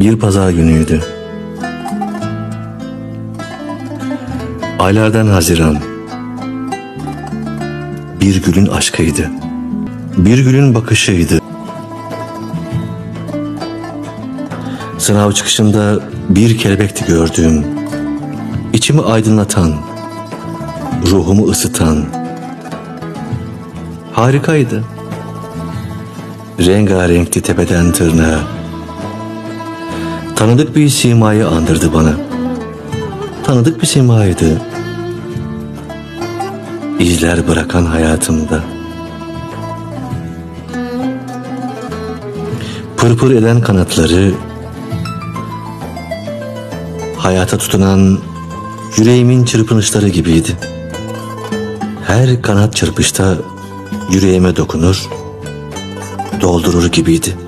Bir pazar günüydü. Aylardan Haziran. Bir gülün aşkıydı. Bir gülün bakışıydı. Sınav çıkışında bir kelebekti gördüğüm. İçimi aydınlatan, ruhumu ısıtan. Harikaydı. Rengarenkti tepeden tırnağa. Tanıdık bir simayı andırdı bana. Tanıdık bir simaydı. İzler bırakan hayatımda. Pırpır eden kanatları, hayata tutunan yüreğimin çırpınışları gibiydi. Her kanat çırpışta yüreğime dokunur, doldurur gibiydi.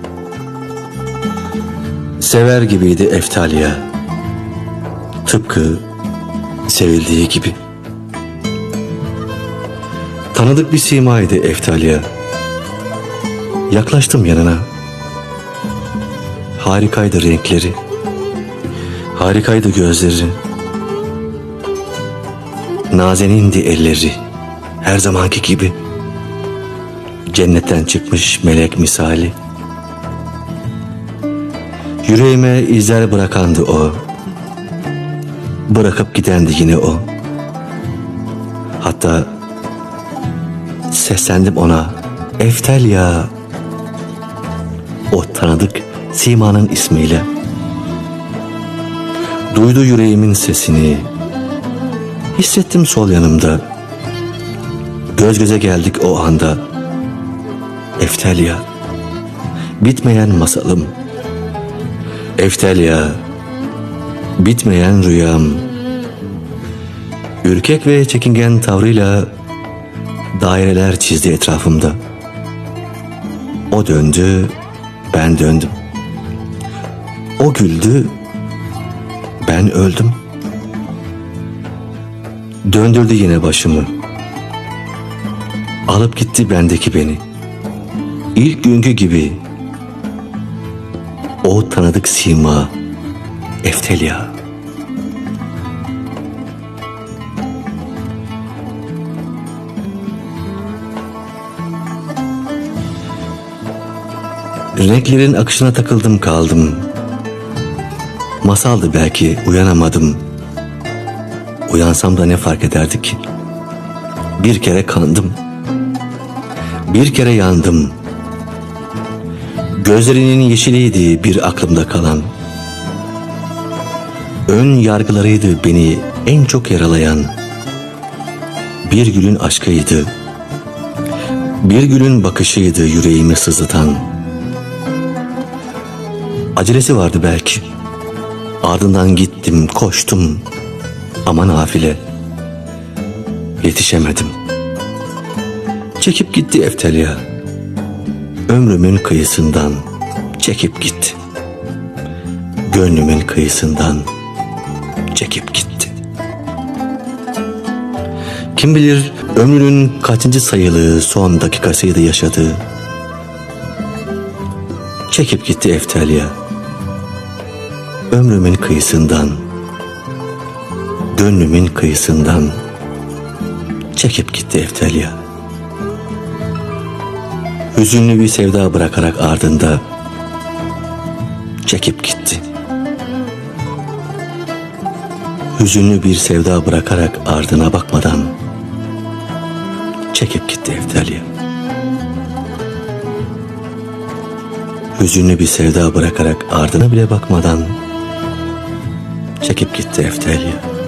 Sever gibiydi Eftalya. Tıpkı sevildiği gibi. Tanıdık bir simaydı Eftalya. Yaklaştım yanına. Harikaydı renkleri. Harikaydı gözleri. Nazenindi elleri. Her zamanki gibi. Cennetten çıkmış melek misali. Yüreğime izler bırakandı o. Bırakıp gidendi yine o. Hatta seslendim ona. Eftel ya. O tanıdık Sima'nın ismiyle. Duydu yüreğimin sesini. Hissettim sol yanımda. Göz göze geldik o anda. Eftelya. Bitmeyen masalım. Eftelya. Bitmeyen rüyam. Ürkek ve çekingen tavrıyla daireler çizdi etrafımda. O döndü, ben döndüm. O güldü, ben öldüm. Döndürdü yine başımı. Alıp gitti bendeki beni. İlk günkü gibi. O tanıdık sima. Eftelya. Renklerin akışına takıldım kaldım. Masaldı belki uyanamadım. Uyansam da ne fark ederdi ki? Bir kere kandım. Bir kere yandım. Gözlerinin yeşiliydi bir aklımda kalan. Ön yargılarıydı beni en çok yaralayan. Bir gülün aşkıydı. Bir gülün bakışıydı yüreğimi sızlatan. Acelesi vardı belki. Ardından gittim, koştum. Ama nafile. Yetişemedim. Çekip gitti Eftelya. Ömrümün kıyısından çekip gitti. Gönlümün kıyısından çekip gitti. Kim bilir ömrünün kaçıncı sayılı son dakikasıydı yaşadığı. Çekip gitti Eftelya. Ömrümün kıyısından, gönlümün kıyısından çekip gitti Eftelya. Hüzünlü bir sevda bırakarak ardında çekip gitti. Hüzünlü bir sevda bırakarak ardına bakmadan çekip gitti Eftelya. Hüzünlü bir sevda bırakarak ardına bile bakmadan çekip gitti Eftelya.